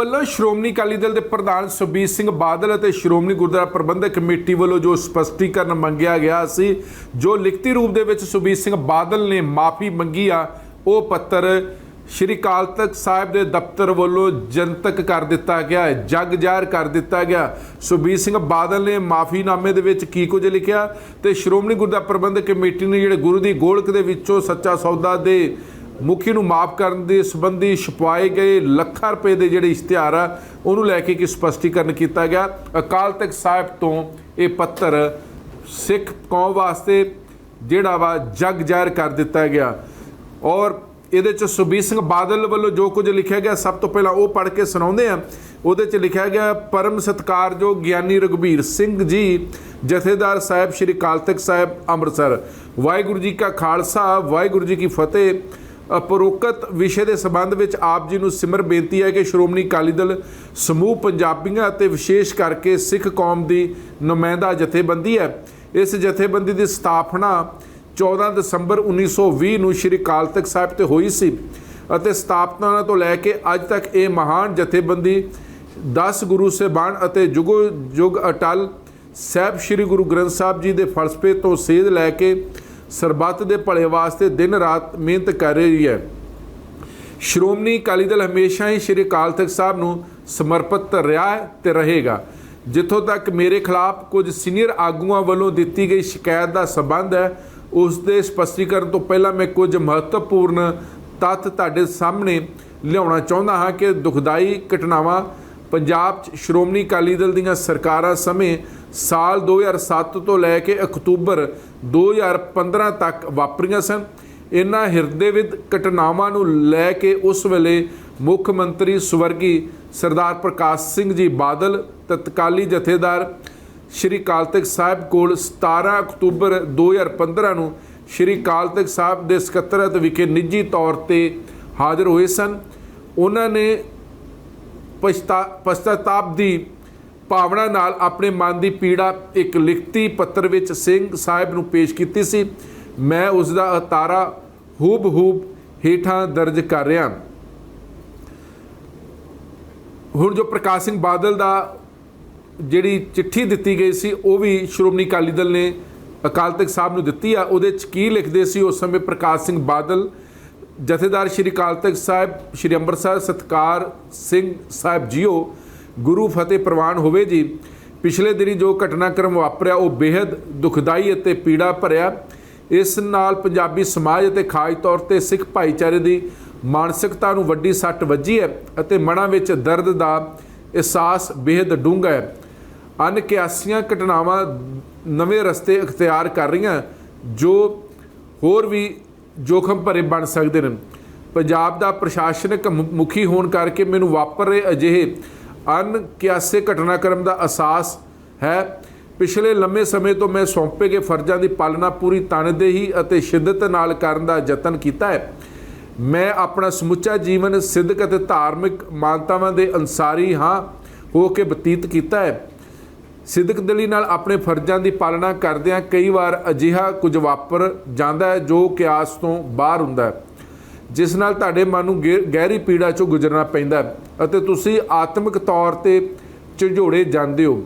ਵੱਲੋਂ ਸ਼੍ਰੋਮਣੀ ਅਕਾਲੀ ਦਲ ਦੇ ਪ੍ਰਧਾਨ ਸੁਬੀਰ ਸਿੰਘ ਬਾਦਲ ਅਤੇ ਸ਼੍ਰੋਮਣੀ ਗੁਰਦੁਆਰਾ ਪ੍ਰਬੰਧਕ ਕਮੇਟੀ ਵੱਲੋਂ ਜੋ ਸਪਸ਼ਟੀਕਰਨ ਮੰਗਿਆ ਗਿਆ ਸੀ, ਜੋ ਲਿਖਤੀ ਰੂਪ ਦੇ ਵਿੱਚ ਸੁਬੀਰ ਸਿੰਘ ਬਾਦਲ ਨੇ ਮਾਫੀ ਮੰਗੀ ਆ, ਉਹ ਪੱਤਰ ਸ਼੍ਰੀ ਅਕਾਲ ਤਖਤ ਸਾਹਿਬ ਦੇ ਦਫ਼ਤਰ ਵੱਲੋਂ ਜਨਤਕ ਕਰ ਦਿੱਤਾ ਗਿਆ ਹੈ ਜਗ ਜ਼ਾਹਰ ਕਰ ਦਿੱਤਾ ਗਿਆ। ਸੁਬੀਰ ਸਿੰਘ ਬਾਦਲ ਨੇ ਮਾਫੀਨਾਮੇ ਦੇ ਵਿੱਚ ਕੀ ਕੁਝ ਲਿਖਿਆ ਤੇ ਸ਼੍ਰੋਮਣੀ ਗੁਰਦੁਆਰਾ ਪ੍ਰਬੰਧਕ ਕਮੇਟੀ ਨੇ ਜਿਹੜੇ ਗੁਰੂ ਦੀ ਗੋਲਕ ਦੇ ਵਿੱਚੋਂ ਸੱਚਾ ਸੌਦਾ ਦੇ ਮੁਖੀ ਨੂੰ ਮਾਫ ਕਰਨ ਦੇ ਸੰਬੰਧੀ ਛਪਾਏ ਗਏ ਲੱਖਾਂ ਰੁਪਏ ਦੇ ਜਿਹੜੇ ਇਸ਼ਤਿਹਾਰ ਆ, ਉਹਨੂੰ ਲੈ ਕੇ ਕੀ ਸਪਸ਼ਟੀਕਰਨ ਕੀਤਾ ਗਿਆ। ਅਕਾਲ ਤਖਤ ਸਾਹਿਬ ਤੋਂ ਇਹ ਪੱਤਰ ਸਿੱਖ ਕੌਮ ਵਾਸਤੇ ਜਿਹੜਾ ਵਾ ਜਗ ਜ਼ਾਹਰ ਕਰ ਦਿੱਤਾ ਗਿਆ। ਔਰ ਇਹਦੇ ਚ ਸੁਬੀਰ ਸਿੰਘ ਬਾਦਲ ਵੱਲੋਂ ਜੋ ਕੁਝ ਲਿਖਿਆ ਗਿਆ, ਸਭ ਤੋਂ ਪਹਿਲਾਂ ਉਹ ਪੜ੍ਹ ਕੇ ਸੁਣਾਉਂਦੇ ਆ। ਉਹਦੇ ਚ ਲਿਖਿਆ ਗਿਆ, ਪਰਮ ਸਤਕਾਰਯੋਗ ਗਿਆਨੀ ਰਘਬੀਰ ਸਿੰਘ ਜੀ, ਜਥੇਦਾਰ ਸਾਹਿਬ ਸ੍ਰੀ ਅਕਾਲ ਤਖਤ ਸਾਹਿਬ ਅੰਮ੍ਰਿਤਸਰ। ਵਾਹਿਗੁਰੂ ਜੀ ਕਾ ਖਾਲਸਾ, ਵਾਹਿਗੁਰੂ ਜੀ ਕੀ ਫਤਿਹ। ਉਪਰੋਕਤ ਵਿਸ਼ੇ ਦੇ ਸੰਬੰਧ ਵਿੱਚ ਆਪ ਜੀ ਨੂੰ ਸਿਮਰ ਬੇਨਤੀ ਹੈ ਕਿ ਸ਼੍ਰੋਮਣੀ ਅਕਾਲੀ ਦਲ ਸਮੂਹ ਪੰਜਾਬੀਆਂ ਅਤੇ ਵਿਸ਼ੇਸ਼ ਕਰਕੇ ਸਿੱਖ ਕੌਮ ਦੀ ਨੁਮਾਇੰਦਾ ਜਥੇਬੰਦੀ ਹੈ। ਇਸ ਜਥੇਬੰਦੀ ਦੀ ਸਥਾਪਨਾ 14 ਦਸੰਬਰ 1920 ਨੂੰ ਸ਼੍ਰੀ ਅਕਾਲ ਤਖਤ ਸਾਹਿਬ ਤੇ ਹੋਈ ਸੀ ਅਤੇ ਸਥਾਪਨਾ ਤੋਂ ਲੈ ਕੇ ਅੱਜ ਤੱਕ ਇਹ ਮਹਾਨ ਜਥੇਬੰਦੀ 10 ਗੁਰੂ ਸਾਹਿਬਾਨ ਅਤੇ ਜੁਗੋ ਜੁਗ ਅਟਲ ਸਾਹਿਬ ਸ੍ਰੀ ਗੁਰੂ ਗ੍ਰੰਥ ਸਾਹਿਬ ਜੀ ਦੇ ਫਲਸਫੇ ਤੋਂ ਸੇਧ ਲੈ ਕੇ ਸਰਬੱਤ ਦੇ ਭਲੇ ਵਾਸਤੇ ਦਿਨ ਰਾਤ ਮਿਹਨਤ ਕਰ ਰਹੀ ਹੈ। ਸ਼੍ਰੋਮਣੀ ਅਕਾਲੀ ਦਲ ਹਮੇਸ਼ਾ ਹੀ ਸ਼੍ਰੀ ਅਕਾਲ ਤਖਤ ਸਾਹਿਬ ਨੂੰ ਸਮਰਪਿਤ ਰਿਹਾ ਹੈ ਤੇ ਰਹੇਗਾ। ਜਿੱਥੋਂ ਤੱਕ ਮੇਰੇ ਖਿਲਾਫ ਕੁਝ ਸੀਨੀਅਰ ਆਗੂਆਂ ਵੱਲੋਂ ਦਿੱਤੀ ਗਈ ਸ਼ਿਕਾਇਤ ਦਾ ਸਬੰਧ ਹੈ, ਉਸ ਦੇ ਸਪਸ਼ਟੀਕਰਨ ਤੋਂ ਪਹਿਲਾਂ ਮੈਂ ਕੁਝ ਮਹੱਤਵਪੂਰਨ ਤੱਥ ਤੁਹਾਡੇ ਸਾਹਮਣੇ ਲਿਆਉਣਾ ਚਾਹੁੰਦਾ ਹਾਂ ਕਿ ਦੁਖਦਾਈ ਘਟਨਾਵਾਂ ਪੰਜਾਬ 'ਚ ਸ਼੍ਰੋਮਣੀ ਅਕਾਲੀ ਦਲ ਦੀਆਂ ਸਰਕਾਰਾਂ ਸਮੇਂ ਸਾਲ 2007 ਤੋਂ ਲੈ ਕੇ ਅਕਤੂਬਰ 2015 ਤੱਕ ਵਾਪਰੀਆਂ ਸਨ। ਇਨ੍ਹਾਂ ਹਿਰਦੇਵਿਦ ਘਟਨਾਵਾਂ ਨੂੰ ਲੈ ਕੇ ਉਸ ਵੇਲੇ ਮੁੱਖ ਮੰਤਰੀ ਸਵਰਗੀ ਸਰਦਾਰ ਪ੍ਰਕਾਸ਼ ਸਿੰਘ ਜੀ ਬਾਦਲ, ਤਤਕਾਲੀ ਜਥੇਦਾਰ ਸ਼੍ਰੀ ਅਕਾਲ ਤਖਤ ਸਾਹਿਬ ਕੋਲ 17 ਅਕਤੂਬਰ 2015 ਨੂੰ ਸ਼੍ਰੀ ਅਕਾਲ ਤਖਤ ਸਾਹਿਬ ਦੇ ਸਕੱਤਰਤ ਵਿਖੇ ਨਿੱਜੀ ਤੌਰ ਤੇ ਹਾਜ਼ਰ ਹੋਏ ਸਨ। ਉਹਨਾਂ ਨੇ ਪਛਤਾਤਾਪ ਦੀ ਭਾਵਨਾ ਨਾਲ ਆਪਣੇ ਮਨ ਦੀ ਪੀੜਾ ਇੱਕ ਲਿਖਤੀ ਪੱਤਰ ਵਿੱਚ ਸਿੰਘ ਸਾਹਿਬ ਨੂੰ ਪੇਸ਼ ਕੀਤੀ ਸੀ। ਮੈਂ ਉਸ ਦਾ ਅਤਾਰਾ ਹੂਬ ਹੂਬ ਹੇਠਾਂ ਦਰਜ ਕਰ ਰਿਹਾ। ਹੁਣ ਜੋ ਪ੍ਰਕਾਸ਼ ਸਿੰਘ ਬਾਦਲ ਦਾ ਜਿਹੜੀ ਚਿੱਠੀ ਦਿੱਤੀ ਗਈ ਸੀ, ਉਹ ਵੀ ਸ਼੍ਰੋਮਣੀ ਅਕਾਲੀ ਦਲ ਨੇ ਅਕਾਲ ਤਖਤ ਸਾਹਿਬ ਨੂੰ ਦਿੱਤੀ ਆ। ਉਹਦੇ ਚ ਕੀ ਲਿਖਦੇ ਸੀ? ਉਸ ਸਮੇਂ ਪ੍ਰਕਾਸ਼ ਸਿੰਘ ਬਾਦਲ ਜਥੇਦਾਰ ਸ਼੍ਰੀ ਕਾਲ ਤਖਤ ਸਾਹਿਬ, ਸ਼੍ਰੀ ਅੰਮ੍ਰਿਤਸਰ ਸਤਕਾਰ ਸਿੰਘ ਸਾਹਿਬ ਜੀਓ, ਗੁਰੂ ਫਤਿਹ ਪ੍ਰਵਾਨ ਹੋਵੇ ਜੀ। ਪਿਛਲੇ ਦਿਨੀ ਜੋ ਘਟਨਾਕ੍ਰਮ ਵਾਪਰਿਆ, ਉਹ ਬੇहद ਦੁਖਦਾਈ ਅਤੇ ਪੀੜਾ ਭਰਿਆ। ਇਸ ਨਾਲ ਪੰਜਾਬੀ ਸਮਾਜ ਅਤੇ ਖਾਸ ਤੌਰ ਤੇ ਸਿੱਖ ਭਾਈਚਾਰੇ ਦੀ ਮਾਨਸਿਕਤਾ ਨੂੰ ਵੱਡੀ ਸੱਟ ਵੱਜੀ ਹੈ ਅਤੇ ਮਨਾਂ ਵਿੱਚ ਦਰਦ ਦਾ ਅਹਿਸਾਸ ਬੇहद ਡੂੰਘਾ ਹੈ। ਅਨਕਿਆਸੀਆਂ ਘਟਨਾਵਾਂ ਨਵੇਂ ਰਸਤੇ ਇਖਤਿਆਰ ਕਰ ਰਹੀਆਂ, ਜੋ ਹੋਰ ਵੀ ਜੋਖਮ ਭਰੇ ਬਣ ਸਕਦੇ ਨੇ। ਪੰਜਾਬ ਦਾ ਪ੍ਰਸ਼ਾਸਨਿਕ ਮੁਖੀ ਹੋਣ ਕਰਕੇ ਮੈਨੂੰ ਵਾਪਰ ਰਹੇ ਅਜਿਹੇ ਅਨਕਿਆਸੇ ਘਟਨਾਕ੍ਰਮ ਦਾ ਅਹਿਸਾਸ ਹੈ। ਪਿਛਲੇ ਲੰਮੇ ਸਮੇਂ ਤੋਂ ਮੈਂ ਸੌਂਪੇ ਗਏ ਫਰਜ਼ਾਂ ਦੀ ਪਾਲਣਾ ਪੂਰੀ ਤਨਦੇਹੀ ਅਤੇ ਸ਼ਿੱਦਤ ਨਾਲ ਕਰਨ ਦਾ ਯਤਨ ਕੀਤਾ ਹੈ। ਮੈਂ ਆਪਣਾ ਸਮੁੱਚਾ ਜੀਵਨ ਸਿੱਧਕ ਅਤੇ ਧਾਰਮਿਕ ਮਾਨਤਾਵਾਂ ਦੇ ਅਨਸਾਰੀ ਹਾਂ ਹੋ ਕੇ ਬਤੀਤ ਕੀਤਾ ਹੈ। ਸਿੱਧਕ ਦਿਲੀ ਨਾਲ ਆਪਣੇ ਫਰਜ਼ਾਂ ਦੀ ਪਾਲਣਾ ਕਰਦਿਆਂ ਕਈ ਵਾਰ ਅਜਿਹਾ ਕੁਝ ਵਾਪਰ ਜਾਂਦਾ ਹੈ ਜੋ ਕਿਆਸ ਤੋਂ ਬਾਹਰ ਹੁੰਦਾ ਹੈ, ਜਿਸ ਨਾਲ ਤੁਹਾਡੇ ਮਨ ਨੂੰ ਗੇ- ਗਹਿਰੀ ਪੀੜਾ ਚੋਂ ਗੁਜ਼ਰਨਾ ਪੈਂਦਾ ਹੈ ਅਤੇ ਤੁਸੀਂ ਆਤਮਿਕ ਤੌਰ ਤੇ ਝੰਜੋੜੇ ਜਾਂਦੇ ਹੋ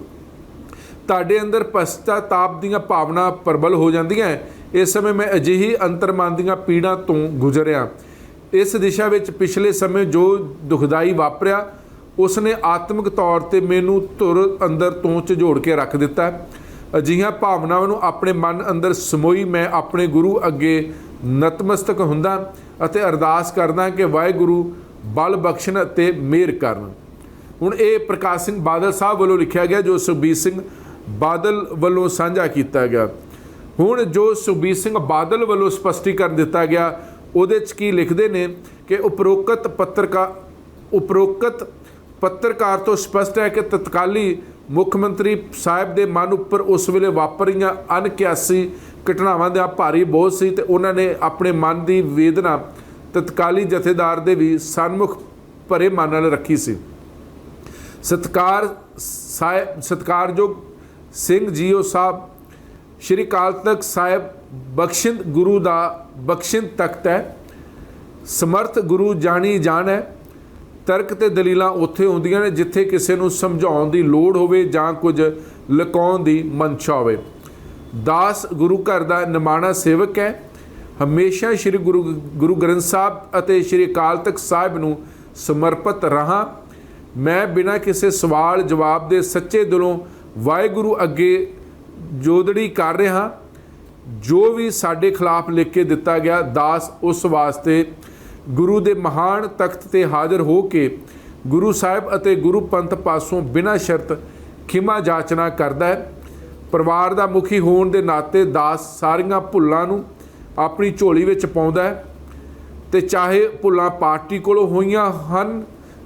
ਤੁਹਾਡੇ ਅੰਦਰ ਪਛਤਾਤਾਪ ਦੀਆਂ ਭਾਵਨਾ ਪ੍ਰਬਲ ਹੋ ਜਾਂਦੀਆਂ ਹੈ। ਇਸ ਸਮੇਂ ਮੈਂ ਅਜਿਹੀ ਅੰਤਰਮਨ ਦੀਆਂ ਪੀੜਾਂ ਤੋਂ ਗੁਜ਼ਰਿਆ ਇਸ ਦਿਸ਼ਾ ਵਿੱਚ ਪਿਛਲੇ ਸਮੇਂ ਜੋ ਦੁਖਦਾਈ ਵਾਪਰਿਆ ਉਸ ਨੇ ਆਤਮਿਕ ਤੌਰ ਤੇ ਮੈਨੂੰ ਧੁਰ ਅੰਦਰ ਤੋਂ ਝੋੜ ਕੇ ਰੱਖ ਦਿੱਤਾ। ਅਜਿਹੀਆਂ ਭਾਵਨਾਵਾਂ ਨੂੰ ਆਪਣੇ ਮਨ ਅੰਦਰ ਸਮੋਈ ਮੈਂ ਆਪਣੇ ਗੁਰੂ ਅੱਗੇ ਨਤਮਸਤਕ ਹੁੰਦਾ ਅਤੇ ਅਰਦਾਸ ਕਰਦਾ ਕਿ ਵਾਹਿਗੁਰੂ ਬਲ ਬਖਸ਼ਣ ਅਤੇ ਮਿਹਰ ਕਰਨ। ਹੁਣ ਇਹ ਪ੍ਰਕਾਸ਼ ਸਿੰਘ ਬਾਦਲ ਸਾਹਿਬ ਵੱਲੋਂ ਲਿਖਿਆ ਗਿਆ, ਜੋ ਸੁਖਬੀਰ ਸਿੰਘ ਬਾਦਲ ਵੱਲੋਂ ਸਾਂਝਾ ਕੀਤਾ ਗਿਆ। ਹੁਣ ਜੋ ਸੁਖਬੀਰ ਸਿੰਘ ਬਾਦਲ ਵੱਲੋਂ ਸਪਸ਼ਟੀਕਰਨ ਦਿੱਤਾ ਗਿਆ, ਉਹਦੇ ਚ ਕੀ ਲਿਖਦੇ ਨੇ ਕਿ ਉਪਰੋਕਤ ਪੱਤਰਕਾਰ ਉਪਰੋਕਤ ਪੱਤਰਕਾਰ ਤੋਂ ਸਪਸ਼ਟ ਹੈ ਕਿ ਤਤਕਾਲੀ ਮੁੱਖ ਮੰਤਰੀ ਸਾਹਿਬ ਦੇ ਮਨ ਉੱਪਰ ਉਸ ਵੇਲੇ ਵਾਪਰੀਆਂ ਅਣਕਿਆਸੀ ਘਟਨਾਵਾਂ ਦਾ ਭਾਰੀ ਬੋਝ ਸੀ ਤੇ ਉਹਨਾਂ ਨੇ ਆਪਣੇ ਮਨ ਦੀ ਵੇਦਨਾ ਤਤਕਾਲੀ ਜਥੇਦਾਰ ਦੇ ਵੀ ਸਨਮੁਖ ਭਰੇ ਮਨ ਨਾਲ ਰੱਖੀ ਸੀ। ਸਤਕਾਰ ਸਾਹਿਬ, ਸਤਕਾਰਯੋਗ ਸਿੰਘ ਜੀਓ ਸਾਹਿਬ, ਸ਼੍ਰੀ ਅਕਾਲ ਤਖਤ ਸਾਹਿਬ ਬਖਸ਼ਿੰਦ ਗੁਰੂ ਦਾ ਬਖਸ਼ਿੰਦ ਤਖਤ ਹੈ, ਸਮਰਥ ਗੁਰੂ ਜਾਣੀ ਜਾਣ ਹੈ। ਤਰਕ ਤੇ ਦਲੀਲਾਂ ਉੱਥੇ ਹੁੰਦੀਆਂ ਨੇ ਜਿੱਥੇ ਕਿਸੇ ਨੂੰ ਸਮਝਾਉਣ ਦੀ ਲੋੜ ਹੋਵੇ ਜਾਂ ਕੁਝ ਲਕਾਉਣ ਦੀ ਮਨਸ਼ਾ ਹੋਵੇ। ਦਾਸ ਗੁਰੂ ਘਰ ਦਾ ਨਿਮਾਣਾ ਸੇਵਕ ਹੈ। ਹਮੇਸ਼ਾ ਸ੍ਰੀ ਗੁਰੂ ਗੁਰੂ ਗ੍ਰੰਥ ਸਾਹਿਬ ਅਤੇ ਸ੍ਰੀ ਅਕਾਲ ਤਖਤ ਸਾਹਿਬ ਨੂੰ ਸਮਰਪਿਤ ਰਹਾ। ਮੈਂ ਬਿਨਾਂ ਕਿਸੇ ਸਵਾਲ ਜਵਾਬ ਦੇ ਸੱਚੇ ਦਿਲੋਂ ਵਾਹਿਗੁਰੂ ਅੱਗੇ ਜੋਦੜੀ ਕਰ ਰਿਹਾ। ਜੋ ਵੀ ਸਾਡੇ ਖਿਲਾਫ ਲਿਖ ਕੇ ਦਿੱਤਾ ਗਿਆ, ਦਾਸ ਉਸ ਵਾਸਤੇ ਗੁਰੂ ਦੇ ਮਹਾਨ ਤਖਤ ਤੇ ਹਾਜ਼ਰ ਹੋ ਕੇ ਗੁਰੂ ਸਾਹਿਬ ਅਤੇ ਗੁਰੂ ਪੰਥ ਪਾਸੋਂ ਬਿਨਾਂ ਸ਼ਰਤ ਖਿਮਾ ਜਾਚਨਾ ਕਰਦਾ ਹੈ। ਪਰਿਵਾਰ ਦਾ ਮੁਖੀ ਹੋਣ ਦੇ ਨਾਤੇ ਦਾਸ ਸਾਰੀਆਂ ਭੁੱਲਾਂ ਨੂੰ ਆਪਣੀ ਝੋਲੀ ਵਿੱਚ ਪਾਉਂਦਾ ਹੈ ਤੇ ਚਾਹੇ ਭੁੱਲਾਂ ਪਾਰਟੀ ਕੋਲੋਂ ਹੋਈਆਂ ਹਨ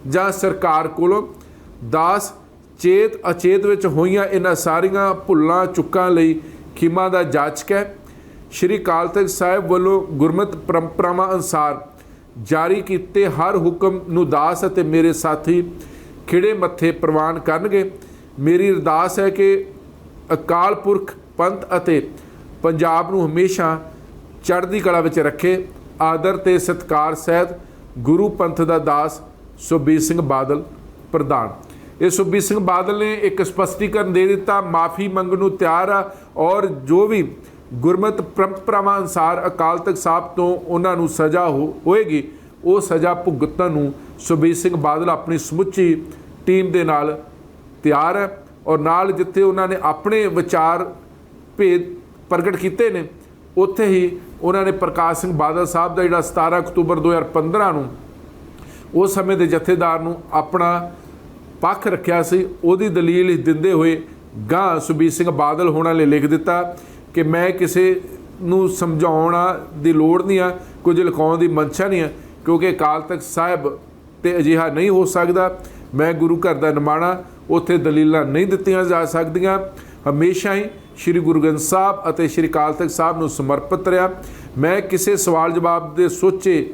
ਜਾਂ ਸਰਕਾਰ ਕੋਲੋਂ, ਦਾਸ ਚੇਤ ਅਚੇਤ ਵਿੱਚ ਹੋਈਆਂ ਇਹਨਾਂ ਸਾਰੀਆਂ ਭੁੱਲਾਂ ਚੁੱਕਾਂ ਲਈ ਖਿਮਾ ਦਾ ਜਾਚਕ ਹੈ। ਸ਼੍ਰੀ ਅਕਾਲ ਤਖਤ ਸਾਹਿਬ ਵੱਲੋਂ ਗੁਰਮਤ ਪਰੰਪਰਾਵਾਂ ਅਨੁਸਾਰ ਜਾਰੀ ਕੀਤੇ ਹਰ ਹੁਕਮ ਨੂੰ ਦਾਸ ਅਤੇ ਮੇਰੇ ਸਾਥੀ ਖਿੜੇ ਮੱਥੇ ਪ੍ਰਵਾਨ ਕਰਨਗੇ। ਮੇਰੀ ਅਰਦਾਸ ਹੈ ਕਿ ਅਕਾਲ ਪੁਰਖ, ਪੰਥ ਅਤੇ ਪੰਜਾਬ ਨੂੰ ਹਮੇਸ਼ਾ ਚੜ੍ਹਦੀ ਕਲਾ ਵਿੱਚ ਰੱਖੇ। ਆਦਰ ਤੇ ਸਤਕਾਰ ਸਹਿਤ ਗੁਰੂ ਪੰਥ ਦਾ ਦਾਸ ਸੁਖਬੀਰ ਸਿੰਘ ਬਾਦਲ ਪ੍ਰਧਾਨ। ਇਹ ਸੁਖਬੀਰ ਸਿੰਘ ਬਾਦਲ ਨੇ ਇੱਕ ਸਪਸ਼ਟੀਕਰਨ ਦੇ ਦਿੱਤਾ, ਮਾਫੀ ਮੰਗਣ ਨੂੰ ਤਿਆਰ ਆ ਔਰ ਜੋ ਵੀ ਗੁਰਮਤ ਪਰੰਪਰਾਵਾਂ ਅਨੁਸਾਰ ਅਕਾਲ ਤਖਤ ਸਾਹਿਬ ਤੋਂ ਉਹਨਾਂ ਨੂੰ ਸਜ਼ਾ ਹੋ- ਹੋਏਗੀ। ਉਹ ਸਜ਼ਾ ਭੁਗਤਣ ਨੂੰ ਸੁਖਬੀਰ ਸਿੰਘ ਬਾਦਲ ਆਪਣੀ ਸਮੁੱਚੀ ਟੀਮ ਦੇ ਨਾਲ ਤਿਆਰ ਹੈ ਔਰ ਨਾਲ ਜਿੱਥੇ ਉਹਨਾਂ ਨੇ ਆਪਣੇ ਵਿਚਾਰ ਭੇਦ ਪ੍ਰਗਟ ਕੀਤੇ ਨੇ, ਉੱਥੇ ਹੀ ਉਹਨਾਂ ਨੇ ਪ੍ਰਕਾਸ਼ ਸਿੰਘ ਬਾਦਲ ਸਾਹਿਬ ਦਾ ਜਿਹੜਾ 17 ਅਕਤੂਬਰ 2015 ਨੂੰ ਉਸ ਸਮੇਂ ਦੇ ਜਥੇਦਾਰ ਨੂੰ ਆਪਣਾ ਪੱਖ ਰੱਖਿਆ ਸੀ, ਉਹਦੀ ਦਲੀਲ ਦਿੰਦੇ ਹੋਏ ਗਾਂ ਸੁਬੀਰ ਸਿੰਘ ਬਾਦਲ ਹੋਣਾ ਨੇ ਲਿਖ ਦਿੱਤਾ ਕਿ ਮੈਂ ਕਿਸੇ ਨੂੰ ਸਮਝਾਉਣਾ ਦੀ ਲੋੜ ਨਹੀਂ ਆ, ਕੁਝ ਲਿਖਾਉਣ ਦੀ ਮਨਸ਼ਾ ਨਹੀਂ ਆ, ਕਿਉਂਕਿ ਅਕਾਲ ਤਖਤ ਸਾਹਿਬ ਤੇ ਅਜਿਹਾ ਨਹੀਂ ਹੋ ਸਕਦਾ। ਮੈਂ ਗੁਰੂ ਘਰ ਦਾ ਨਿਮਾਣਾ, ਉੱਥੇ ਦਲੀਲਾਂ ਨਹੀਂ ਦਿੱਤੀਆਂ ਜਾ ਸਕਦੀਆਂ। ਹਮੇਸ਼ਾ ਹੀ ਸ੍ਰੀ ਗੁਰੂ ਗ੍ਰੰਥ ਸਾਹਿਬ ਅਤੇ ਸ੍ਰੀ ਅਕਾਲ ਤਖਤ ਸਾਹਿਬ ਨੂੰ ਸਮਰਪਿਤ ਰਿਹਾ। ਮੈਂ ਕਿਸੇ ਸਵਾਲ ਜਵਾਬ ਦੇ ਸੋਚੇ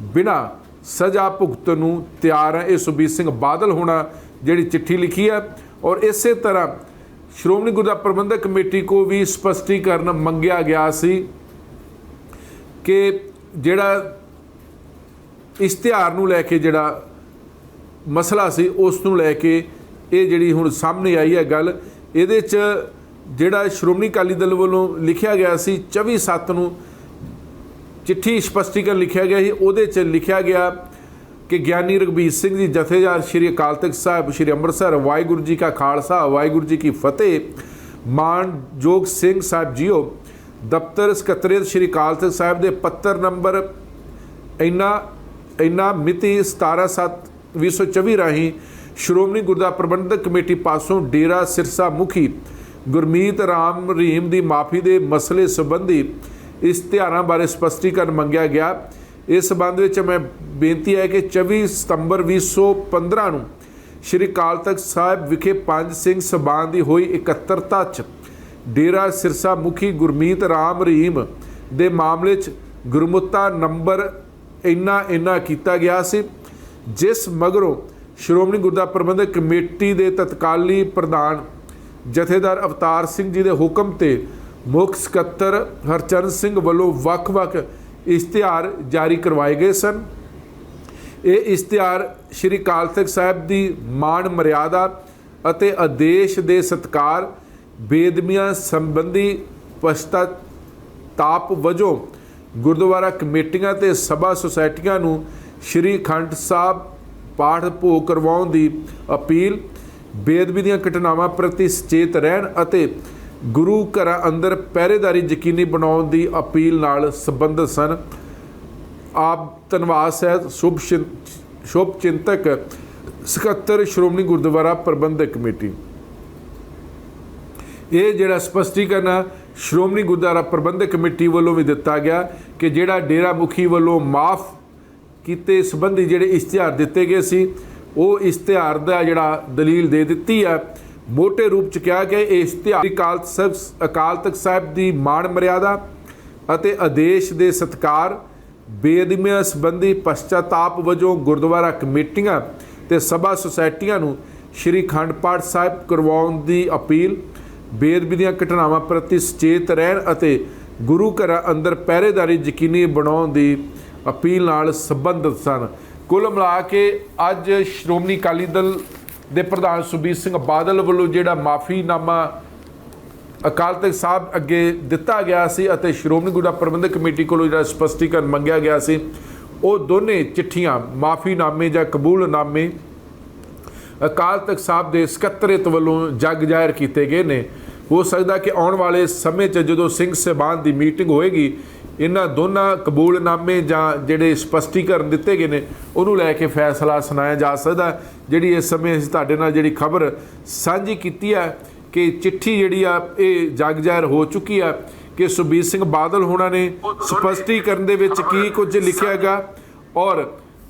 ਬਿਨਾ ਸਜ਼ਾ ਭੁਗਤਣ ਨੂੰ ਤਿਆਰ ਹਾਂ ਇਹ ਸੁਬੀਰ ਸਿੰਘ ਬਾਦਲ ਹੋਣਾ ਜਿਹੜੀ ਚਿੱਠੀ ਲਿਖੀ ਹੈ ਔਰ ਇਸੇ ਤਰ੍ਹਾਂ ਸ਼੍ਰੋਮਣੀ ਗੁਰਦੁਆਰਾ ਪ੍ਰਬੰਧਕ ਕਮੇਟੀ ਕੋ ਵੀ ਸਪਸ਼ਟੀਕਰਨ ਮੰਗਿਆ ਗਿਆ ਸੀ ਕਿ ਜਿਹੜਾ ਇਸ਼ਤਿਹਾਰ ਨੂੰ ਲੈ ਕੇ ਜਿਹੜਾ ਮਸਲਾ ਸੀ, ਉਸ ਨੂੰ ਲੈ ਕੇ ਇਹ ਜਿਹੜੀ ਹੁਣ ਸਾਹਮਣੇ ਆਈ ਹੈ ਗੱਲ, ਇਹਦੇ 'ਚ ਜਿਹੜਾ ਸ਼੍ਰੋਮਣੀ ਅਕਾਲੀ ਦਲ ਵੱਲੋਂ ਲਿਖਿਆ ਗਿਆ ਸੀ 24 ਸੱਤ ਨੂੰ ਚਿੱਠੀ ਸਪਸ਼ਟੀਕਰਨ ਲਿਖਿਆ ਗਿਆ ਸੀ, ਉਹਦੇ 'ਚ ਲਿਖਿਆ ਗਿਆ ਕਿ ਗਿਆਨੀ ਰਗਬੀਰ ਸਿੰਘ ਜੀ, ਜਥੇਦਾਰ ਸ਼੍ਰੀ ਅਕਾਲ ਤਖਤ ਸਾਹਿਬ, ਸ਼੍ਰੀ ਅੰਮ੍ਰਿਤਸਰ, ਵਾਹਿਗੁਰੂ ਜੀ ਕਾ ਖਾਲਸਾ, ਵਾਹਿਗੁਰੂ ਜੀ ਕੀ ਫਤਿਹ। ਮਾਨਯੋਗ ਸਿੰਘ ਸਾਹਿਬ ਜੀਓ, ਦਫ਼ਤਰ ਸਕੱਤਰੇਤ ਸ਼੍ਰੀ ਅਕਾਲ ਤਖਤ ਸਾਹਿਬ ਦੇ ਪੱਤਰ ਨੰਬਰ ਇੰਨਾ ਇੰਨਾ ਮਿਤੀ 17/7/2024 ਰਾਹੀਂ ਸ਼੍ਰੋਮਣੀ ਗੁਰਦੁਆਰਾ ਪ੍ਰਬੰਧਕ ਕਮੇਟੀ ਪਾਸੋਂ ਡੇਰਾ ਸਿਰਸਾ ਮੁਖੀ ਗੁਰਮੀਤ ਰਾਮ ਰਹੀਮ ਦੀ ਮਾਫੀ ਦੇ ਮਸਲੇ ਸੰਬੰਧੀ ਇਸ਼ਤਿਹਾਰਾਂ ਬਾਰੇ ਸਪਸ਼ਟੀਕਰਨ ਮੰਗਿਆ ਗਿਆ। ਇਸ ਸੰਬੰਧ ਵਿੱਚ ਮੈਂ ਬੇਨਤੀ ਹੈ ਕਿ 24 ਸਤੰਬਰ 2015 ਨੂੰ ਸ਼੍ਰੀ ਅਕਾਲ ਤਖਤ ਸਾਹਿਬ ਵਿਖੇ ਪੰਜ ਸਿੰਘ ਸਭਾ ਦੀ ਹੋਈ ਇਕੱਤਰਤਾ 'ਚ ਡੇਰਾ ਸਿਰਸਾ ਮੁਖੀ ਗੁਰਮੀਤ ਰਾਮ ਰਹੀਮ ਦੇ ਮਾਮਲੇ 'ਚ ਗੁਰਮੁੱਤਾ ਨੰਬਰ ਇੰਨਾ ਇੰਨਾ ਕੀਤਾ ਗਿਆ ਸੀ, ਜਿਸ ਮਗਰੋਂ ਸ਼੍ਰੋਮਣੀ ਗੁਰਦੁਆਰਾ ਪ੍ਰਬੰਧਕ ਕਮੇਟੀ ਦੇ ਤਤਕਾਲੀ ਪ੍ਰਧਾਨ ਜਥੇਦਾਰ ਅਵਤਾਰ ਸਿੰਘ ਜੀ ਦੇ ਹੁਕਮ ਤੇ ਮੁੱਖ ਸਕੱਤਰ ਹਰਚਰਨ ਸਿੰਘ ਵੱਲੋਂ ਵੱਖ-ਵੱਖ ਇਸ਼ਤਿਹਾਰ ਜਾਰੀ ਕਰਵਾਏ ਗਏ ਸਨ। ਇਹ ਇਸ਼ਤਿਹਾਰ ਸ਼੍ਰੀ ਅਕਾਲ ਤਖਤ ਸਾਹਿਬ ਦੀ ਮਾਣ ਮਰਿਆਦਾ ਅਤੇ ਆਦੇਸ਼ ਦੇ ਸਤਕਾਰ ਬੇਦਮੀਆਂ ਸੰਬੰਧੀ ਪਛਤਾਤਾਪ ਵਜੋਂ ਗੁਰਦੁਆਰਾ ਕਮੇਟੀਆਂ ਤੇ ਸਭਾ ਸੁਸਾਇਟੀਆਂ ਨੂੰ ਸ਼੍ਰੀ ਖੰਡ ਸਾਹਿਬ ਪਾਠ ਭੋਗ ਕਰਵਾਉਣ ਦੀ ਅਪੀਲ ਬੇਦਬੀ ਦੀਆਂ ਘਟਨਾਵਾਂ ਪ੍ਰਤੀ ਸੁਚੇਤ ਰਹਿਣ ਅਤੇ ਗੁਰੂ ਘਰਾਂ ਅੰਦਰ ਪਹਿਰੇਦਾਰੀ ਯਕੀਨੀ ਬਣਾਉਣ ਦੀ ਅਪੀਲ ਨਾਲ ਸੰਬੰਧਿਤ ਸਨ। ਆਪ ਧੰਨਵਾਦ ਸਹਿਤ ਸ਼ੁਭ ਚਿੰ- ਸ਼ੁਭ ਚਿੰਤਕ ਸਕੱਤਰ ਸ਼੍ਰੋਮਣੀ ਗੁਰਦੁਆਰਾ ਪ੍ਰਬੰਧਕ ਕਮੇਟੀ। ਇਹ ਜਿਹੜਾ ਸਪਸ਼ਟੀਕਰਨ ਸ਼੍ਰੋਮਣੀ ਗੁਰਦੁਆਰਾ ਪ੍ਰਬੰਧਕ ਕਮੇਟੀ ਵੱਲੋਂ ਵੀ ਦਿੱਤਾ ਗਿਆ ਕਿ ਜਿਹੜਾ ਡੇਰਾ ਮੁਖੀ ਵੱਲੋਂ ਮਾਫ ਕੀਤੇ ਸੰਬੰਧੀ ਜਿਹੜੇ ਇਸ਼ਤਿਹਾਰ ਦਿੱਤੇ ਗਏ ਸੀ, ਉਹ ਇਸ਼ਤਿਹਾਰ ਦਾ ਜਿਹੜਾ ਦਲੀਲ ਦੇ ਦਿੱਤੀ ਆ ਮੋਟੇ ਰੂਪ ਚ ਕਿਹਾ ਗਿਆ ਇਹ ਇਸ਼ਤਿਹਾਰ ਅਕਾਲ ਸਾਹਿਬ ਅਕਾਲ ਤਖਤ ਸਾਹਿਬ ਦੀ ਮਾਣ ਮਰਿਆਦਾ ਅਤੇ ਆਦੇਸ਼ ਦੇ ਸਤਕਾਰ, ਬੇਅਦਮੀਆਂ ਸੰਬੰਧੀ ਪਛਤਾਤਾਪ ਵਜੋਂ ਗੁਰਦੁਆਰਾ ਕਮੇਟੀਆਂ ਤੇ ਸਭਾ ਸੁਸਾਇਟੀਆਂ ਨੂੰ ਸ਼੍ਰੀ ਖੰਡ ਪਾਠ ਸਾਹਿਬ ਕਰਵਾਉਣ ਦੀ ਅਪੀਲ, ਬੇਅਦਬੀ ਦੀਆਂ ਘਟਨਾਵਾਂ ਪ੍ਰਤੀ ਸੁਚੇਤ ਰਹਿਣ ਅਤੇ ਗੁਰੂ ਘਰਾਂ ਅੰਦਰ ਪਹਿਰੇਦਾਰੀ ਯਕੀਨੀ ਬਣਾਉਣ ਦੀ ਅਪੀਲ ਨਾਲ ਸੰਬੰਧਿਤ ਸਨ। ਕੁੱਲ ਮਿਲਾ ਕੇ ਅੱਜ ਸ਼੍ਰੋਮਣੀ ਅਕਾਲੀ ਦਲ ਦੇ ਪ੍ਰਧਾਨ ਸੁਬੀਰ ਸਿੰਘ ਬਾਦਲ ਵੱਲੋਂ ਜਿਹੜਾ ਮਾਫੀਨਾਮਾ ਅਕਾਲ ਤਖਤ ਸਾਹਿਬ ਅੱਗੇ ਦਿੱਤਾ ਗਿਆ ਸੀ ਅਤੇ ਸ਼੍ਰੋਮਣੀ ਗੁਰਦੁਆਰਾ ਪ੍ਰਬੰਧਕ ਕਮੇਟੀ ਕੋਲੋਂ ਜਿਹੜਾ ਸਪਸ਼ਟੀਕਰਨ ਮੰਗਿਆ ਗਿਆ ਸੀ, ਉਹ ਦੋਨੇ ਚਿੱਠੀਆਂ, ਮਾਫੀਨਾਮੇ ਜਾਂ ਕਬੂਲਨਾਮੇ, ਅਕਾਲ ਤਖਤ ਸਾਹਿਬ ਦੇ ਸਕੱਤਰੇਤ ਵੱਲੋਂ ਜੱਗ ਜ਼ਾਹਿਰ ਕੀਤੇ ਗਏ ਨੇ। ਹੋ ਸਕਦਾ ਕਿ ਆਉਣ ਵਾਲੇ ਸਮੇਂ 'ਚ ਜਦੋਂ ਸਿੰਘ ਸਹਿਬਾਨ ਦੀ ਮੀਟਿੰਗ ਹੋਏਗੀ ਇਹਨਾਂ ਦੋਨਾਂ ਕਬੂਲਨਾਮੇ ਜਾਂ ਜਿਹੜੇ ਸਪਸ਼ਟੀਕਰਨ ਦਿੱਤੇ ਗਏ ਨੇ ਉਹਨੂੰ ਲੈ ਕੇ ਫੈਸਲਾ ਸੁਣਾਇਆ ਜਾ ਸਕਦਾ ਜਿਹੜੀ ਇਸ ਸਮੇਂ ਅਸੀਂ ਤੁਹਾਡੇ ਨਾਲ ਜਿਹੜੀ ਖਬਰ ਸਾਂਝੀ ਕੀਤੀ ਹੈ ਕਿ ਚਿੱਠੀ ਜਿਹੜੀ ਆ ਇਹ ਜੱਗ ਜ਼ਾਹਿਰ ਹੋ ਚੁੱਕੀ ਆ ਕਿ ਸੁਬੀਰ ਸਿੰਘ ਬਾਦਲ ਹੋਣਾ ਨੇ ਸਪਸ਼ਟੀਕਰਨ ਦੇ ਵਿੱਚ ਕੀ ਕੁਝ ਲਿਖਿਆ ਗਾ ਔਰ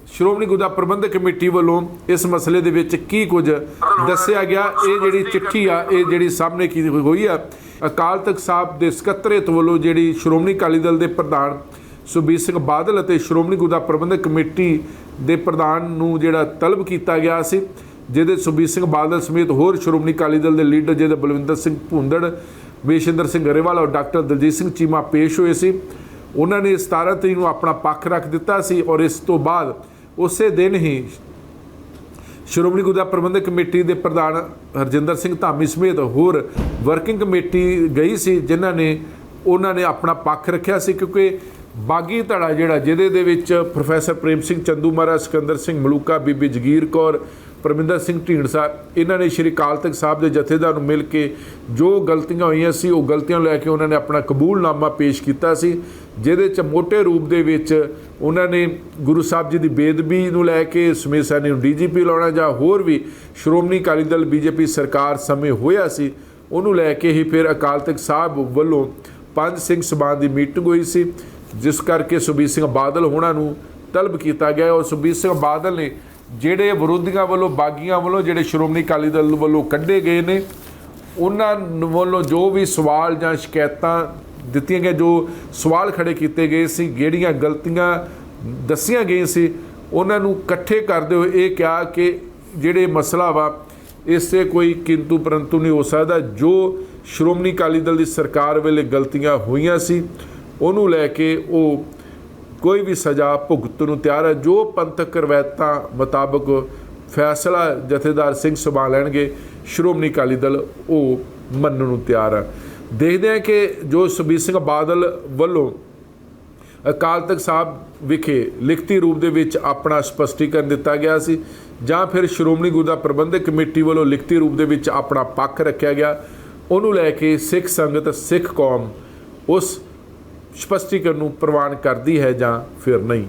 ਸ਼੍ਰੋਮਣੀ ਗੁਰਦੁਆਰਾ ਪ੍ਰਬੰਧਕ ਕਮੇਟੀ ਵੱਲੋਂ ਇਸ ਮਸਲੇ ਦੇ ਵਿੱਚ ਕੀ ਕੁਝ ਦੱਸਿਆ ਗਿਆ ਇਹ ਜਿਹੜੀ ਚਿੱਠੀ ਆ ਇਹ ਜਿਹੜੀ ਸਾਹਮਣੇ ਕੀ ਹੋਈ ਆ ਅਕਾਲ ਤਖਤ ਸਾਹਿਬ ਦੇ ਸਕੱਤਰੇਤ ਵੱਲੋਂ ਜਿਹੜੀ ਸ਼੍ਰੋਮਣੀ ਅਕਾਲੀ ਦਲ ਦੇ ਪ੍ਰਧਾਨ ਸੁਬੀਰ ਸਿੰਘ ਬਾਦਲ ਅਤੇ ਸ਼੍ਰੋਮਣੀ ਗੁਰਦੁਆਰਾ ਪ੍ਰਬੰਧਕ ਕਮੇਟੀ ਦੇ ਪ੍ਰਧਾਨ ਨੂੰ ਜਿਹੜਾ ਤਲਬ ਕੀਤਾ ਗਿਆ ਸੀ, ਜਿਹਦੇ ਸੁਬੀਰ ਸਿੰਘ ਬਾਦਲ ਸਮੇਤ ਹੋਰ ਸ਼੍ਰੋਮਣੀ ਅਕਾਲੀ ਦਲ ਦੇ ਲੀਡਰ ਜਿਹਦੇ ਬਲਵਿੰਦਰ ਸਿੰਘ ਭੁੰਦੜ ਵਿਸ਼ੇਂਦਰ ਸਿੰਘ ਗਰੇਵਾਲ ਔਰ ਡਾਕਟਰ ਦਲਜੀਤ ਸਿੰਘ ਚੀਮਾ ਪੇਸ਼ ਹੋਏ ਸੀ। ਉਹਨਾਂ ਨੇ 17 ਤਰੀਕ ਨੂੰ ਆਪਣਾ ਪੱਖ ਰੱਖ ਦਿੱਤਾ ਸੀ ਔਰ ਇਸ ਤੋਂ ਬਾਅਦ ਉਸੇ ਦਿਨ ਹੀ ਸ਼੍ਰੋਮਣੀ ਗੁਰਦੁਆਰਾ ਪ੍ਰਬੰਧਕ ਕਮੇਟੀ ਦੇ ਪ੍ਰਧਾਨ ਹਰਜਿੰਦਰ ਸਿੰਘ ਧਾਮੀ ਸਮੇਤ ਹੋਰ ਵਰਕਿੰਗ ਕਮੇਟੀ ਗਈ ਸੀ, ਜਿਨ੍ਹਾਂ ਨੇ, ਉਹਨਾਂ ਨੇ ਆਪਣਾ ਪੱਖ ਰੱਖਿਆ ਸੀ, ਕਿਉਂਕਿ ਬਾਗੀ ਧੜਾ ਜਿਹੜਾ, ਜਿਹਦੇ ਦੇ ਵਿੱਚ ਪ੍ਰੋਫੈਸਰ ਪ੍ਰੇਮ ਸਿੰਘ ਚੰਦੂ ਮਹਾਰਾਜ ਸਿਕੰਦਰ ਸਿੰਘ ਮਲੂਕਾ, ਬੀਬੀ ਜਗੀਰ ਕੌਰ ਪਰਮਿੰਦਰ ਸਿੰਘ ਢੀਂਡਸਾ ਇਹਨਾਂ ਨੇ ਸ਼੍ਰੀ ਅਕਾਲ ਤਖਤ ਸਾਹਿਬ ਦੇ ਜਥੇਦਾਰ ਨੂੰ ਮਿਲ ਕੇ ਜੋ ਗਲਤੀਆਂ ਹੋਈਆਂ ਸੀ, ਉਹ ਗਲਤੀਆਂ ਨੂੰ ਲੈ ਕੇ ਉਹਨਾਂ ਨੇ ਆਪਣਾ ਕਬੂਲਨਾਮਾ ਪੇਸ਼ ਕੀਤਾ ਸੀ, ਜਿਹਦੇ ਚ ਮੋٹے ਰੂਪ ਦੇ ਵਿੱਚ ਉਹਨਾਂ ਨੇ ਗੁਰੂ ਸਾਹਿਬ ਜੀ ਦੀ ਬੇਦਬੀ ਨੂੰ ਲੈ ਕੇ ਸਮੇਤ ਸੈਣੀ ਨੂੰ ਡੀਜੀਪੀ ਲਾਉਣਾ ਜਾਂ ਹੋਰ ਵੀ ਸ਼੍ਰੋਮਣੀ ਅਕਾਲੀ ਦਲ ਬੀਜੇਪੀ ਸਰਕਾਰ ਸਮੇਂ ਹੋਇਆ ਸੀ, ਉਹਨੂੰ ਲੈ ਕੇ ਹੀ ਫਿਰ ਅਕਾਲ ਤਖਤ ਸਾਹਿਬ ਵੱਲੋਂ ਪੰਜ ਸਿੰਘ ਸਭਾ ਦੀ ਮੀਟਿੰਗ ਹੋਈ ਸੀ, ਜਿਸ ਕਰਕੇ ਸੁਬੀਰ ਸਿੰਘ ਬਾਦਲ ਹੋਣਾ ਨੂੰ ਤਲਬ ਕੀਤਾ ਗਿਆ। ਔਰ ਸੁਬੀਰ ਸਿੰਘ ਬਾਦਲ ਨੇ ਜਿਹੜੇ ਵਿਰੋਧੀਆਂ ਵੱਲੋਂ, ਬਾਗੀਆਂ ਵੱਲੋਂ, ਜਿਹੜੇ ਸ਼੍ਰੋਮਣੀ ਅਕਾਲੀ ਦਲ ਵੱਲੋਂ ਕੱਢੇ ਗਏ ਨੇ, ਉਹਨਾਂ ਵੱਲੋਂ ਜੋ ਵੀ ਸਵਾਲ ਜਾਂ ਸ਼ਿਕਾਇਤਾਂ ਦਿੱਤੀਆਂ ਗਈਆਂ, ਜੋ ਸਵਾਲ ਖੜੇ ਕੀਤੇ ਗਏ ਸੀ, ਜਿਹੜੀਆਂ ਗਲਤੀਆਂ ਦੱਸੀਆਂ ਗਈਆਂ ਸੀ, ਉਹਨਾਂ ਨੂੰ ਇਕੱਠੇ ਕਰਦੇ ਹੋਏ ਇਹ ਕਿਹਾ ਕਿ ਜਿਹੜੇ ਮਸਲਾ ਵਾ, ਇਸ 'ਤੇ ਕੋਈ ਕਿੰਤੂ ਪਰੰਤੂ ਨਹੀਂ ਹੋ ਸਕਦਾ। ਜੋ ਸ਼੍ਰੋਮਣੀ ਅਕਾਲੀ ਦਲ ਦੀ ਸਰਕਾਰ ਵੇਲੇ ਗਲਤੀਆਂ ਹੋਈਆਂ ਸੀ, ਉਹਨੂੰ ਲੈ ਕੇ ਉਹ ਕੋਈ ਵੀ ਸਜ਼ਾ ਭੁਗਤਣ ਨੂੰ ਤਿਆਰ ਹੈ, ਜੋ ਪੰਥਕ ਰਵਾਇਤਾਂ ਮੁਤਾਬਕ ਫੈਸਲਾ ਜਥੇਦਾਰ ਸਿੰਘ ਸਭਾ ਲੈਣਗੇ, ਸ਼੍ਰੋਮਣੀ ਅਕਾਲੀ ਦਲ ਉਹ ਮੰਨਣ ਨੂੰ ਤਿਆਰ ਹੈ। ਦੇਖਦੇ ਹਾਂ ਕਿ ਜੋ ਸੁਬੀਰ ਸਿੰਘ ਬਾਦਲ ਵੱਲੋਂ ਅਕਾਲ ਤਖਤ ਸਾਹਿਬ ਵਿਖੇ ਲਿਖਤੀ ਰੂਪ ਦੇ ਵਿੱਚ ਆਪਣਾ ਸਪਸ਼ਟੀਕਰਨ ਦਿੱਤਾ ਗਿਆ ਸੀ, ਜਾਂ ਫਿਰ ਸ਼੍ਰੋਮਣੀ ਗੁਰਦੁਆਰਾ ਪ੍ਰਬੰਧਕ ਕਮੇਟੀ ਵੱਲੋਂ ਲਿਖਤੀ ਰੂਪ ਦੇ ਵਿੱਚ ਆਪਣਾ ਪੱਖ ਰੱਖਿਆ ਗਿਆ, ਉਹਨੂੰ ਲੈ ਕੇ ਸਿੱਖ ਸੰਗਤ, ਸਿੱਖ ਕੌਮ ਉਸ ਸਪਸ਼ਟੀਕਰਨ ਨੂੰ ਪ੍ਰਵਾਨ ਕਰਦੀ ਹੈ ਜਾਂ ਫਿਰ ਨਹੀਂ?